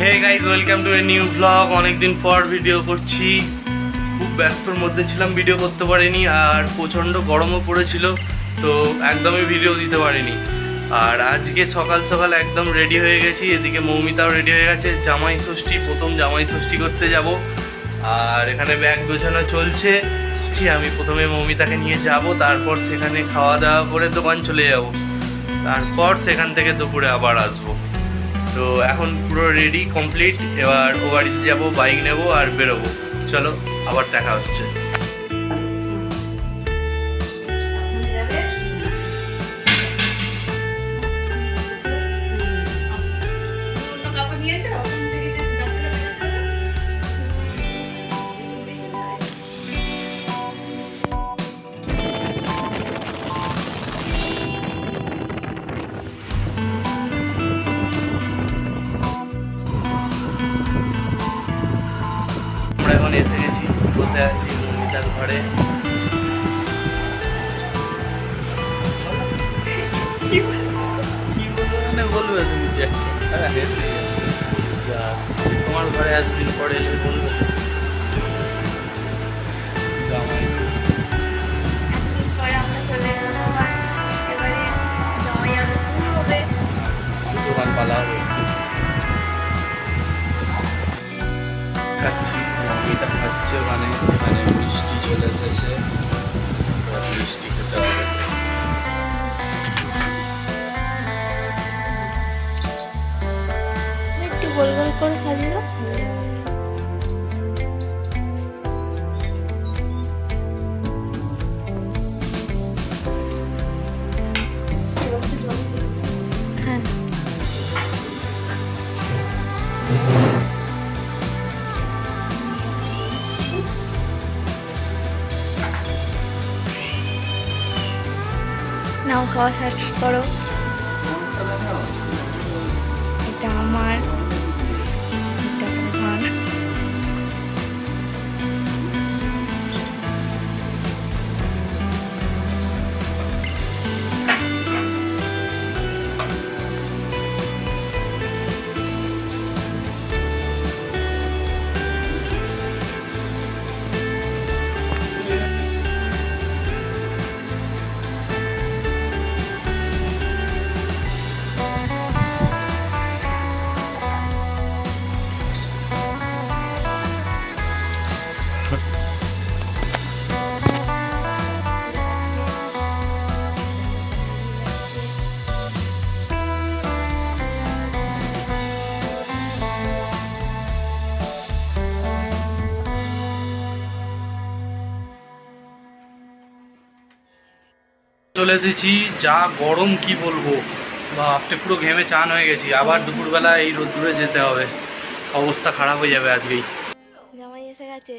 Hey guys welcome to a new blog অনেকদিন পর video করছি। খুব ব্যস্তর মধ্যে ছিলাম ভিডিও করতে পারিনি, আর প্রচণ্ড গরমও পড়েছিল, তো একদমই ভিডিও দিতে পারিনি। আর আজকে সকাল সকাল একদম রেডি হয়ে গেছি, এদিকে মৌমিতাও রেডি হয়ে গেছে, জামাই ষষ্ঠী, প্রথম জামাই ষষ্ঠী করতে যাব। আর এখানে ব্যাগ গোছানো চলছে। আমি প্রথমে মৌমিতাকে নিয়ে যাব, তারপর সেখানে খাওয়া দাওয়া করে দোকান চলে যাব। তারপর সেখান থেকে দুপুরে আবার আসব। তো এখন পুরো রেডি কমপ্লিট এবার ও বাড়িতে যাব বাইক নেব আর বেরোবো। চলো, আবার দেখা হচ্ছে। আমরা এখন এসে গেছি বসে আছি মৌমিতার ঘরে। কি বলব তুমি যে? হ্যাঁ, তোমার ঘরে এতদিন পরে এসে বলবে। গোল গোল করে সাজিয়ে হ্যাঁ। নাও খাওয়া শেষ করো। এটা আমার চলে এসেছি যা গরম কি বলব? বাপটে পুরো ঘেমে চান হয়ে গেছি। আবার দুপুরবেলা এই রোদ্দুরে যেতে হবে। অবস্থা খারাপ হয়ে যাবে আজকেই। জামাই এসে গেছে।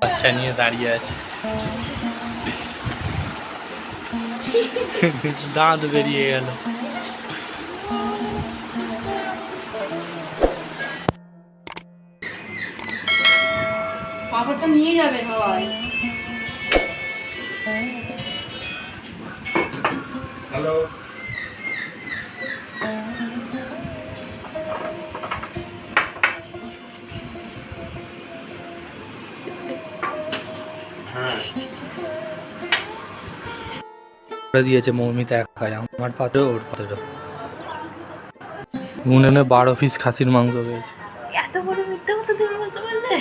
বাচ্চা নিয়ে দাঁড়িয়ে আছে। দাঁত বেরিয়ে গেল। পাপড়টা নিয়ে যাবে সবাই। করে দিয়েছে মৌমিতা একাই আমার পাত্র ওর পাত্র উনুনে বারো পিস খাসির মাংস পেয়েছে বড় মিথ্যা কথা তুমি বলতে পারলে?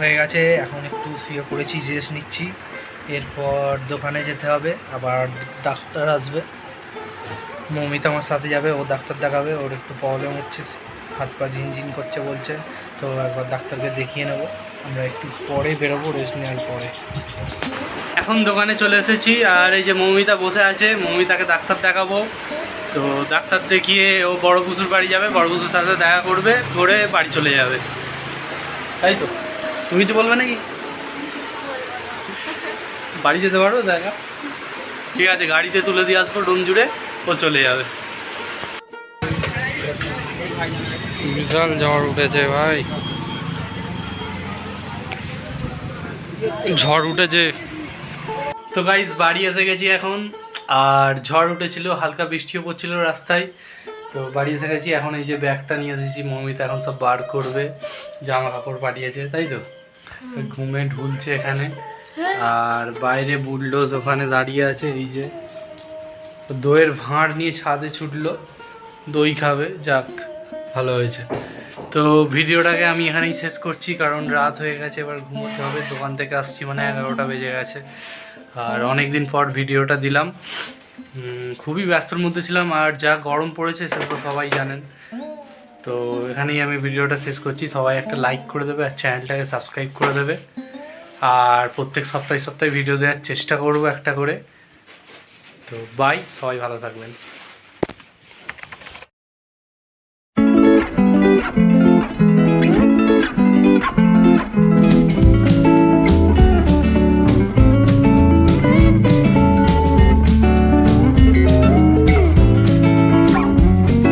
হয়ে গেছে, এখন একটু শুয়ে পড়েছি রেস্ট নিচ্ছি। এরপর দোকানে যেতে হবে, আবার ডাক্তার আসবে। মৌমিতা আমার সাথে যাবে, ও ডাক্তার দেখাবে, ওর একটু প্রবলেম হচ্ছে, হাত পা ঝিনঝিন করছে বলছে। তো একবার ডাক্তারকে দেখিয়ে নেব, আমরা একটু পরে বেরোবো রেস্ট নেওয়ার পরে। এখন দোকানে চলে এসেছি আর এই যে মৌমিতা বসে আছে, মৌমিতাকে ডাক্তার দেখাবো। তো ডাক্তার দেখিয়ে ও বড় পুসুর বাড়ি যাবে, বড় পুসুর সাথে দেখা করবে, করে বাড়ি চলে যাবে। তাই তো? তুমি কিছু বলবে নাকি? বাড়ি যেতে পারো দেখা। ঠিক আছে, গাড়িতে তুলে দিয়ে আসব ডোম জুড়ে, ও চলে যাবে। বিশাল ঝড় উঠেছে ভাই। ঝড় উঠেছে। তো গাইজ বাড়ি এসে গেছি এখন। আর ঝড় উঠেছিল হালকা বৃষ্টিও পড়ছিল রাস্তায়। তো বাড়ি এসে গেছি এখন এই যে ব্যাগটা নিয়ে এসেছি মমিতা এখন সব বার করবে জামা কাপড় পাঠিয়েছে তাই তো? ঘুমে ঢুলছে এখানে। আর বাইরে বুলডোজ ওখানে দাঁড়িয়ে আছে এই যে। দইয়ের ভাঁড় নিয়ে ছাদে ছুটলো দই খাবে যাক ভালো হয়েছে। তো ভিডিওটাকে আমি এখানেই শেষ করছি কারণ রাত হয়ে গেছে এবার ঘুমোতে হবে। দোকান থেকে আসছি মানে এগারোটা বেজে গেছে। আর অনেক দিন পর ভিডিওটা দিলাম। খুবই ব্যস্তর মধ্যে ছিলাম, আর যা গরম পড়েছে সেটা তো সবাই জানেন। তো এখানেই আমি ভিডিওটা শেষ করছি। সবাই একটা লাইক করে দেবে আর চ্যানেলটাকে সাবস্ক্রাইব করে দেবে। আর প্রত্যেক সপ্তাহে সপ্তাহে ভিডিও দেওয়ার চেষ্টা করব একটা করে। তো বাই সবাই ভালো থাকবেন।